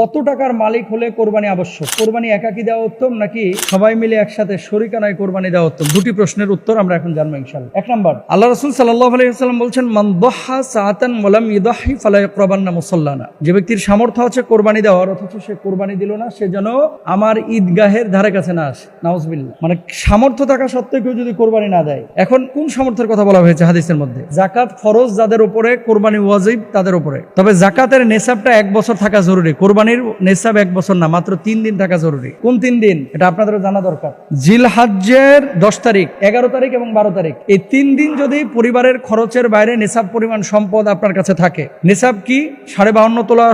কত টাকার মালিক হলে কোরবানি আবশ্যক? কোরবানি একাকি দেওয়া উত্তম নাকি সবাই মিলে একসাথে শরিকানায় কোরবানি দেওয়া উত্তম? দুটি প্রশ্নের উত্তর আমরা এখন জানব ইনশাল্লাহ এক নম্বর, আল্লাহ রসুল সাল্লাহ আলাইসাল্লাম বলছেন, মান দহা সাতান মোলাম ইদাহি ফালাই প্রবান্না মুসল্লানা। যে ব্যক্তির সামর্থ্য আছে কোরবানি দেওয়ার, অথচ সে কোরবানি দিল না, সে যেন আমার ঈদগাহের ধারে কাছে না আসে। নাউজবিল্লা মানে সামর্থ্য থাকা সত্ত্বেও কেউ যদি কোরবানি না দেয়, এখন কোন সামর্থ্যের কথা বলা হয়েছে হাদিসের মধ্যে? জাকাত ফরজ যাদের উপরে, কোরবানি ওয়াজিব তাদের উপরে। তবে জাকাতের নেশাবটা এক বছর থাকা জরুরি। কোরবানির নেশাব এক বছর না, মাত্র তিন দিন থাকা জরুরি। কোন তিন দিন? এটা আপনাদের জানা দরকার। জিল হাজ্জের দশ তারিখ, এগারো তারিখ এবং বারো তারিখ। এই তিন দিন যদি পরিবারের খরচের বাইরে নেশাব পরিমাণ সম্পদ আপনার কাছে থাকে নেশাব কি? সাড়ে বাহান্ন তোলা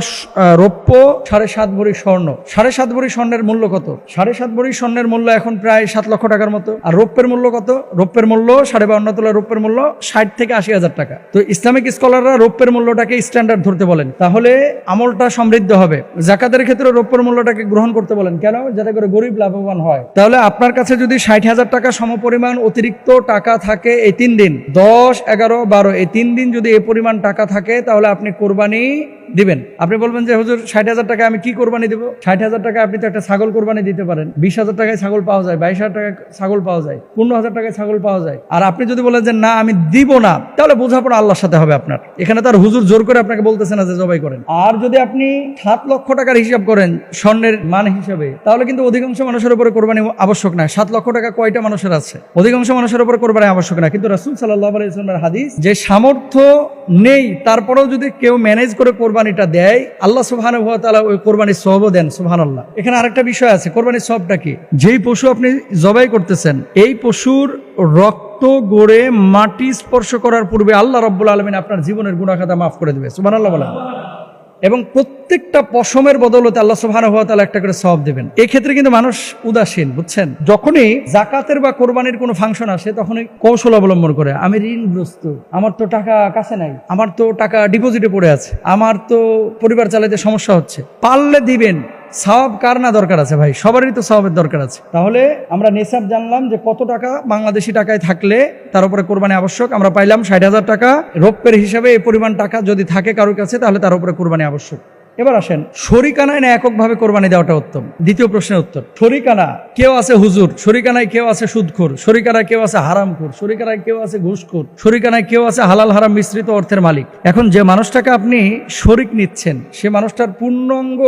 রৌপ্য, সাড়ে সাত ভরি স্বর্ণ। সাড়ে সাত ভরি স্বর্ণের মূল্য কত? সাড়ে সাত ভরি স্বর্ণের মূল্য এখন প্রায় সাত লক্ষ টাকার মতো। আর রৌপ্যের মূল্য কত? রৌপ্যের মূল্য সাড়ে বাহান্ন তোলা, রৌপ্যের মূল্য ষাট থেকে আশি হাজার টাকা। তো ইসলামিক স্কলাররা রৌপ্যের মূল্যটাকে স্ট্যান্ডার্ড ধরতে বলেন। তাহলে আমলটা সমৃদ্ধ হবে। জাকাতের ক্ষেত্রে রৌপ্যের মূল্যটাকে গ্রহণ করতে বলেন। কেন? যাতে করে গরিব লাভবান হয়। তাহলে আপনার কাছে যদি ষাট হাজার টাকা সমপরিমাণ অতিরিক্ত টাকা থাকে এই তিন দিন, দশ, এগারো, বারো, এই তিন দিন যদি এ পরিমাণ টাকা থাকে, তাহলে আপনি কোরবানি দিবেন। আপনি বলবেন যে, হুজুর, ষাট হাজার টাকা আমি কি কোরবানি দেবো? ষাট হাজার টাকা আপনি তো একটা ছাগল কোরবানি দিতে পারেন। বিশ হাজার টাকায় ছাগল পাওয়া যায়, বাইশ হাজার টাকায় ছাগল পাওয়া যায়, পনেরো হাজার টাকায় ছাগল পাওয়া যায়। আর আপনি যদি বলেন যে, না, আমি দিব না, তাহলে বোঝাপড়া আল্লাহর সাথে হবে আপনার। এখানে তার হুজুর জোর করে আপনাকে বলতেছে না যে, জবাই করেন। আর যদি আপনি সাত লক্ষ টাকার হিসাব করেন, স্বর্ণের মান হিসাবে, তাহলে কিন্তু অধিকাংশ মানুষের উপরে কোরবানি আবশ্যক না। সাত লক্ষ টাকা কয়টা মানুষের আছে? অধিকাংশ মানুষের উপরে কোরবানি আবশ্যক না। কিন্তু রাসুল সাল্লাহ আলাইসলামের হাদিস, যে সামর্থ্য নেই, তারপরেও যদি কেউ ম্যানেজ করে কোরবানিটা দেয়, আল্লাহ সুহান ওই কোরবানির সহব দেন সুহান আল্লাহ এখানে আরেকটা বিষয় আছে, কোরবানির সবটা কি? যেই পশু আপনি জবাই করতেছেন, এই পশুর রক্ত গড়ে মাটি স্পর্শ করার পূর্বে আল্লাহ রব্বুল আলমিন আপনার জীবনের গুণাখাতা মাফ করে দেবে সুবহান আল্লাহ বলেন। এবং প্রত্যেকটা পশমের বদলতে আল্লাহ সুহান তাআলা একটা করে সব দেবেন। এক্ষেত্রে ক্ষেত্রে কিন্তু মানুষ উদাসীন, বুঝছেন? যখনই জাকাতের বা কোরবানির কোনো ফাংশন আসে, তখনই কৌশল অবলম্বন করে। আমি ঋণগ্রস্ত, আমার তো টাকা কাছে নাই, আমার তো টাকা ডিপোজিটে পড়ে আছে, আমার তো পরিবার চালাতে সমস্যা হচ্ছে। পারলে দিবেন সব কার না দরকার আছে ভাই? সবারই তো সবের দরকার আছে। তাহলে আমরা নেশাব জানলাম যে কত টাকা বাংলাদেশি টাকায় থাকলে তার উপরে কোরবানি আবশ্যক। আমরা পাইলাম ষাট হাজার টাকা। রৌপ্যের হিসাবে এই পরিমাণ টাকা যদি থাকে কারোর কাছে, তাহলে তার উপরে কোরবানি আবশ্যক। এবার আসেন, শরিকানায় না এককভাবে কোরবানি দেওয়াটা উত্তম? দ্বিতীয় প্রশ্নের উত্তর। শরিকানা কেউ আছে হুজুর, শরিকানায় কেউ আছে সুদখোর, শরিকানায় কেউ আছে হারামখোর, শরিকানায় কেউ আছে ঘুষখোর, শরিকানায় কেউ আছে হালাল হারাম মিশ্রিত অর্থের মালিক। এখন যে মানুষটাকে আপনি শরিক নিচ্ছেন, সে মানুষটার পূর্ণাঙ্গ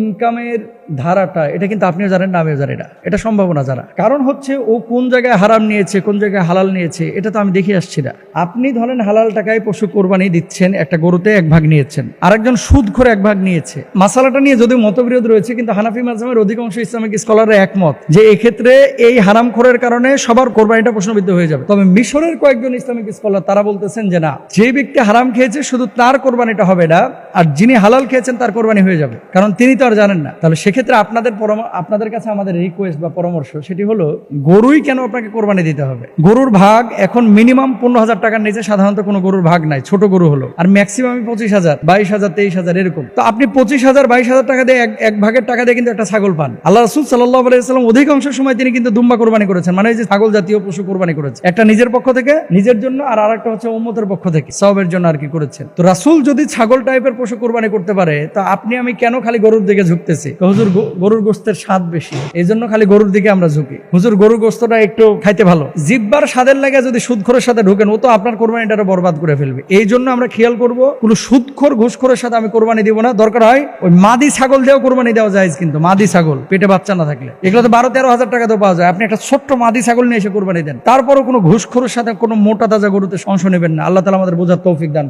ইনকামের ধারাটা, এটা কিন্তু আপনিও জানেন না, আমিও জানি না। এটা সম্ভাবনা জানা। কারণ হচ্ছে ও কোন জায়গায় হারাম নিয়েছে, কোন জায়গায় হালাল নিয়েছে, এটা তো আমি দেখে আসছি না। আপনি ধরেন হালাল টাকায় পশু কোরবানি দিচ্ছেন, একটা গরুতে এক ভাগ নিয়েছেন, আরেকজন সুদ করে এক ভাগ নিয়েছে। মাসালাটা নিয়ে যদিও মতবিরোধ রয়েছে, কিন্তু হানাফি মাঝামের অধিকাংশ ইসলামিক স্কলাররা একমত যে এক্ষেত্রে এই হারাম খোরের কারণে সবার কোরবানিটা প্রশ্নবিদ্ধ হয়ে যাবে। তবে মিশরের কয়েকজন ইসলামিক স্কলার, তারা বলতেছেন যে না, যে ব্যক্তি হারাম খেয়েছে, শুধু তার কোরবানিটা হবে না আর যিনি হালাল খেয়েছেন তার কোরবানি হয়ে যাবে। কারণ তিনি তো আর জানেন না। তাহলে সেক্ষেত্রে আপনাদের আপনাদের কাছে আমাদের রিকোয়েস্ট বা পরামর্শ সেটি হলো, গরুই কেন আপনাকে কোরবানি দিতে হবে? গরুর ভাগ এখন মিনিমাম পনেরো হাজার টাকার নিচে সাধারণত কোনো গরুর ভাগ নাই। ছোট গরু হলো। আর ম্যাক্সিমাম পঁচিশ হাজার, বাইশ হাজার, তেইশ হাজার এরকম। তো আপনি পঁচিশ হাজার, বাইশ হাজার টাকা দিয়ে এক- ভাগের টাকা দিয়ে কিন্তু একটা ছাগল পান। আল্লাহ রসুল সাল্লাহ আলাইসাল্লাম অধিকাংশ সময় তিনি কিন্তু দুম্বা কোরবানি করেছেন। মানে যে ছাগল জাতীয় পশু কোরবানি করেছে। একটা নিজের পক্ষ থেকে, নিজের জন্য, আর আরেকটা হচ্ছে উম্মতের পক্ষ থেকে। সবের জন্য আর কি করেছেন। তো রাসুল যদি ছাগল টাইপের পশু কোরবানি করতে পারে, তা আপনি আমি কেন খালি গরুর দিকে ঝুঁকতেছি? হুজুর গরুর গোস্তের স্বাদ বেশি এই জন্য খালি গরুর দিকে আমরা ঝুঁকি। হুজুর, গরুর গোস্তটা একটু খাইতে ভালো। জিব্বার স্বাদের লাগে যদি সুদখোরের সাথে ঢুকেন, ও তো আপনার কোরবানিটা বরবাদ করে ফেলবে। এই জন্য আমরা খেয়াল করব, কোন সুদখোর ঘুষখোরের সাথে আমি কোরবানি দিব না। দরকার হয় ওই মাদি ছাগল দিয়েও কোরবানি দেওয়া যায় কিন্তু, মাদি ছাগল, পেটে বাচ্চা না থাকলে। এগুলো তো বারো তেরো হাজার টাকা তো পাওয়া যায়। আপনি একটা ছোট্ট মাদি ছাগল নিয়ে এসে কোরবানি দেন। তারপরও কোনো ঘুষখোরের সাথে কোনো মোটা তাজা গরুতে অংশ নেবেন না। আল্লাহ তালা আমাদের বোঝার তৌফিক দান